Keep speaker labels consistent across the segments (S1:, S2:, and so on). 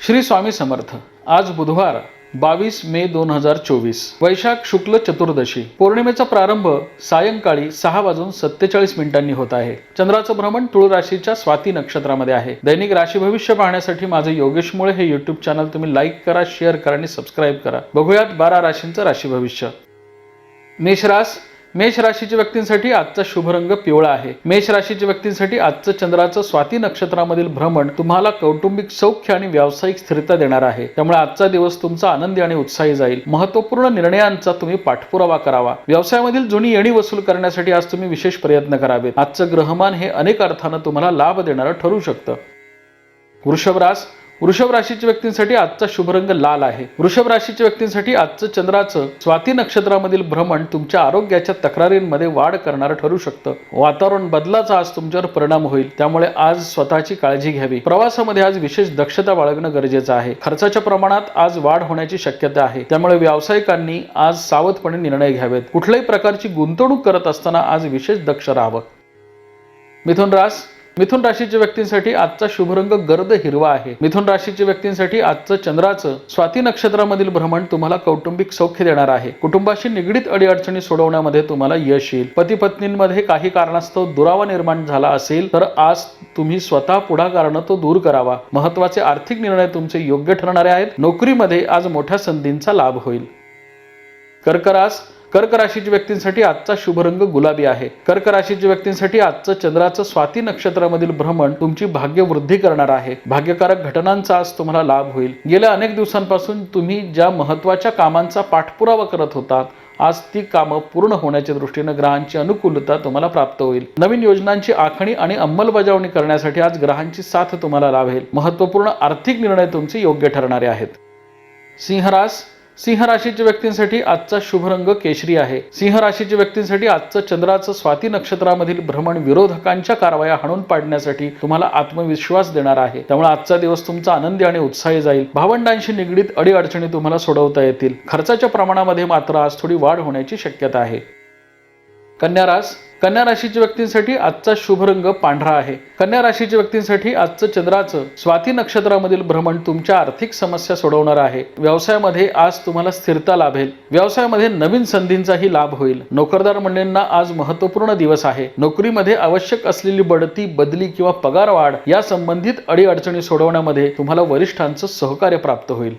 S1: श्री स्वामी समर्थ. आज बुधवार बावीस मे दोन हजार चोवीस. वैशाख शुक्ल चतुर्दशी. पौर्णिमेचा प्रारंभ सायंकाळी सहा वाजून सत्तेचाळीस मिनिटांनी होत आहे. चंद्राचं भ्रमण तुळ राशीच्या स्वाती नक्षत्रामध्ये आहे. दैनिक राशी भविष्य पाहण्यासाठी माझं योगेश मुळे हे युट्यूब चॅनल तुम्ही लाईक करा शेअर करा आणि सबस्क्राईब करा. बघूयात बारा राशींचं राशी भविष्य. मेषरास मेष राशीच्या व्यक्तींसाठी आजचा शुभ रंग पिवळा आहे. मेष राशीच्या व्यक्तींसाठी आजचं चंद्राचं स्वाती नक्षत्रामधील भ्रमण तुम्हाला कौटुंबिक सौख्य आणि व्यावसायिक स्थिरता देणार आहे. त्यामुळे आजचा दिवस तुमचा आनंदी आणि उत्साही जाईल. महत्त्वपूर्ण निर्णयांचा तुम्ही पाठपुरावा करावा. व्यवसायामधील जुनी येणी वसूल करण्यासाठी आज तुम्ही विशेष प्रयत्न करावेत. आजचं ग्रहमान हे अनेक अर्थानं तुम्हाला लाभ देणारं ठरू शकतं. वृषभ रास वृषभ राशीच्या व्यक्तींसाठी आजचा शुभ रंग लाल आहे. वृषभ राशीच्या व्यक्तींसाठी आजचं चंद्राचं स्वाती नक्षत्रामधील भ्रमण तुमच्या आरोग्याच्या तक्रारींमध्ये वाढ करणारं ठरू शकतं. वातावरण बदलाचा आज तुमच्यावर परिणाम होईल. त्यामुळे आज स्वतःची काळजी घ्यावी. प्रवासामध्ये आज विशेष दक्षता बाळगणं गरजेचं आहे. खर्चाच्या प्रमाणात आज वाढ होण्याची शक्यता आहे. त्यामुळे व्यावसायिकांनी आज सावधपणे निर्णय घ्यावेत. कुठल्याही प्रकारची गुंतवणूक करत असताना आज विशेष दक्ष राहावं. मिथुन रास मिथुन राशीच्या व्यक्तींसाठी आजचा शुभ रंग गर्द हिरवा आहे. मिथुन राशीच्या व्यक्तींसाठी आजचं चंद्राचं स्वाती नक्षत्रामधील भ्रमण तुम्हाला कौटुंबिक सौख्य देणार आहे. कुटुंबाशी निगडीत अडीअडचणी सोडवण्यामध्ये तुम्हाला यश येईल. पती पत्नींमध्ये काही कारणास्तव दुरावा निर्माण झाला असेल तर आज तुम्ही स्वतः पुढाकारानं तो दूर करावा. महत्त्वाचे आर्थिक निर्णय तुमचे योग्य ठरणारे आहेत. नोकरीमध्ये आज मोठ्या संधींचा लाभ होईल. कर्करास कर्क राशीच्या व्यक्तींसाठी आजचा शुभ रंग गुलाबी आहे. कर्क राशीच्या व्यक्तींसाठी आजचं चंद्राचं स्वाती नक्षत्रामधील भ्रमण तुमची भाग्य वृद्धी करणार आहे. भाग्यकारक घटनांचा आज तुम्हाला लाभ होईल. गेल्या अनेक दिवसांपासून तुम्ही ज्या महत्त्वाच्या कामांचा पाठपुरावा करत होतात आज ती कामं पूर्ण होण्याच्या दृष्टीनं ग्रहांची अनुकूलता तुम्हाला प्राप्त होईल. नवीन योजनांची आखणी आणि अंमलबजावणी करण्यासाठी आज ग्रहांची साथ तुम्हाला लाभेल. महत्त्वपूर्ण आर्थिक निर्णय तुमचे योग्य ठरणारे आहेत. सिंहरास सिंह राशीच्या व्यक्तींसाठी आजचा शुभ रंग केशरी आहे. सिंह राशीच्या व्यक्तींसाठी आजचं चंद्राचं स्वाती नक्षत्रामधील भ्रमण विरोधकांच्या कारवाया हाणून पाडण्यासाठी तुम्हाला आत्मविश्वास देणार आहे. त्यामुळे आजचा दिवस तुमचा आनंदी आणि उत्साही जाईल. भावंडांशी निगडीत अडीअडचणी तुम्हाला सोडवता येतील. खर्चाच्या प्रमाणामध्ये मात्र आज थोडी वाढ होण्याची शक्यता आहे. कन्या रास. कन्या राशीच्या व्यक्तींसाठी आजचा शुभ रंग पांढरा आहे. कन्या राशीच्या व्यक्तींसाठी आजचं चंद्राचं स्वाती नक्षत्रामधील भ्रमण तुमच्या आर्थिक समस्या सोडवणार आहे. व्यवसायामध्ये आज तुम्हाला स्थिरता लाभेल. व्यवसायामध्ये नवीन संधींचाही लाभ होईल. नोकरदार मंडळींना आज महत्त्वपूर्ण दिवस आहे. नोकरीमध्ये आवश्यक असलेली बढती बदली किंवा पगार वाढ या संबंधित अडीअडचणी सोडवण्यामध्ये तुम्हाला वरिष्ठांचं सहकार्य प्राप्त होईल.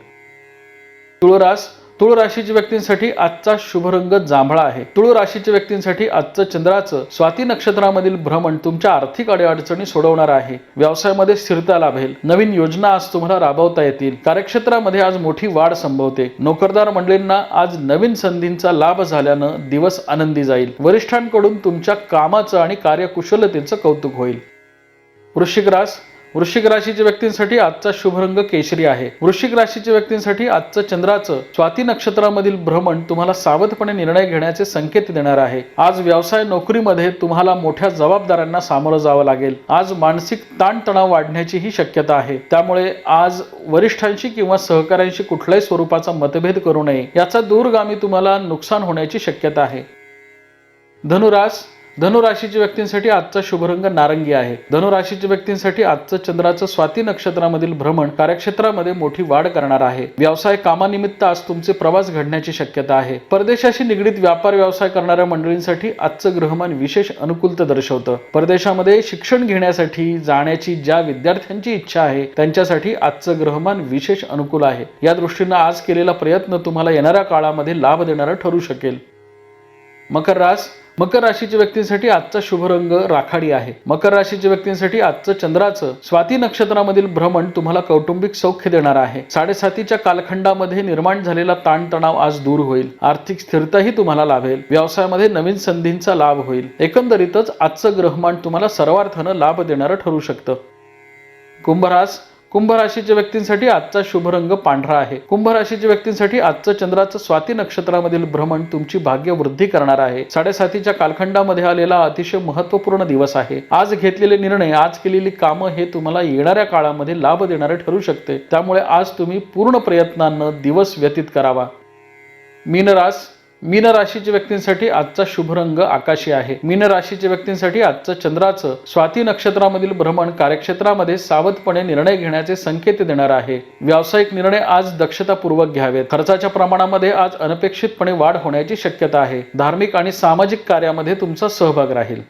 S1: तुळरास. तुळ राशीच्या व्यक्तींसाठी आजचा शुभ रंग जांभळा आहे. तुळ राशीच्या व्यक्तींसाठी आजचं चंद्राचं स्वाती नक्षत्रामधील भ्रमण तुमच्या आर्थिक अडीअडचणी सोडवणार आहे. व्यवसायामध्ये स्थिरता लाभेल. नवीन योजना आज तुम्हाला राबवता येतील. कार्यक्षेत्रामध्ये आज मोठी वाढ संभवते. नोकरदार मंडळींना आज नवीन संधींचा लाभ झाल्यानं दिवस आनंदी जाईल. वरिष्ठांकडून तुमच्या कामाचं आणि कार्यकुशलतेचं कौतुक होईल. वृश्चिक रास वृश्चिक राशीच्या व्यक्तींसाठी आजचा शुभ रंग केशरी आहे. वृश्चिक राशीच्या व्यक्तींसाठी आजचं चंद्राचं स्वाती नक्षत्रामधील भ्रमण तुम्हाला सावधपणे निर्णय घेण्याचे संकेत देणार आहे. आज व्यवसाय नोकरीमध्ये तुम्हाला मोठ्या जबाबदाऱ्यांना सामोरं जावं लागेल. आज मानसिक ताणतणाव वाढण्याचीही शक्यता आहे. त्यामुळे आज वरिष्ठांशी किंवा सहकाऱ्यांशी कुठल्याही स्वरूपाचा मतभेद करू नये. याचा दूरगामी तुम्हाला नुकसान होण्याची शक्यता आहे. धनुरास धनुराशीच्या व्यक्तींसाठी आजचा शुभरंग नारंगी आहे. धनुराशीच्या व्यक्तींसाठी आजचं चंद्राचं स्वाती नक्षत्रामधील भ्रमण कार्यक्षेत्रामध्ये मोठी वाढ करणार आहे. व्यवसाय कामानिमित्त आज तुमचे प्रवास घडण्याची शक्यता आहे. परदेशाशी निगडीत व्यापार व्यवसाय करणाऱ्या मंडळींसाठी आजचं ग्रहमान विशेष अनुकूलता दर्शवतं. परदेशामध्ये शिक्षण घेण्यासाठी जाण्याची ज्या विद्यार्थ्यांची इच्छा आहे त्यांच्यासाठी आजचं ग्रहमान विशेष अनुकूल आहे. या दृष्टीनं आज केलेला प्रयत्न तुम्हाला येणाऱ्या काळामध्ये लाभ देणारा ठरू शकेल. मकर रास मकर राशीच्या व्यक्तींसाठी आजचा शुभ रंग राखाडी आहे. मकर राशीच्या व्यक्तींसाठी आजचं चंद्राचं स्वाती नक्षत्रामधील भ्रमण तुम्हाला कौटुंबिक सौख्य देणार आहे. साडेसातीच्या कालखंडामध्ये निर्माण झालेला ताणतणाव आज दूर होईल. आर्थिक स्थिरताही तुम्हाला लाभेल. व्यवसायामध्ये नवीन संधींचा लाभ होईल. एकंदरीतच आजचं ग्रहमान तुम्हाला सर्वार्थानं लाभ देणारं ठरू शकतं. कुंभरास कुंभ राशीच्या व्यक्तींसाठी आजचा शुभ रंग पांढरा आहे. कुंभ राशीच्या व्यक्तींसाठी आजचं चंद्राचं स्वाती नक्षत्रामधील भ्रमण तुमची भाग्य वृद्धी करणार आहे. साडेसातीच्या कालखंडामध्ये आलेला अतिशय महत्त्वपूर्ण दिवस आहे. आज घेतलेले निर्णय आज केलेली कामं हे तुम्हाला येणाऱ्या काळामध्ये लाभ देणारे ठरू शकते. त्यामुळे आज तुम्ही पूर्ण प्रयत्नांनं दिवस व्यतीत करावा. मीनरास मीन राशीच्या व्यक्तींसाठी आजचा शुभ रंग आकाशी आहे. मीन राशीच्या व्यक्तींसाठी आजचं चंद्राचं स्वाती नक्षत्रामधील भ्रमण कार्यक्षेत्रामध्ये सावधपणे निर्णय घेण्याचे संकेत देणार आहे. व्यावसायिक निर्णय आज दक्षतापूर्वक घ्यावेत. खर्चाच्या प्रमाणामध्ये आज अनपेक्षितपणे वाढ होण्याची शक्यता आहे. धार्मिक आणि सामाजिक कार्यामध्ये तुमचा सहभाग राहील.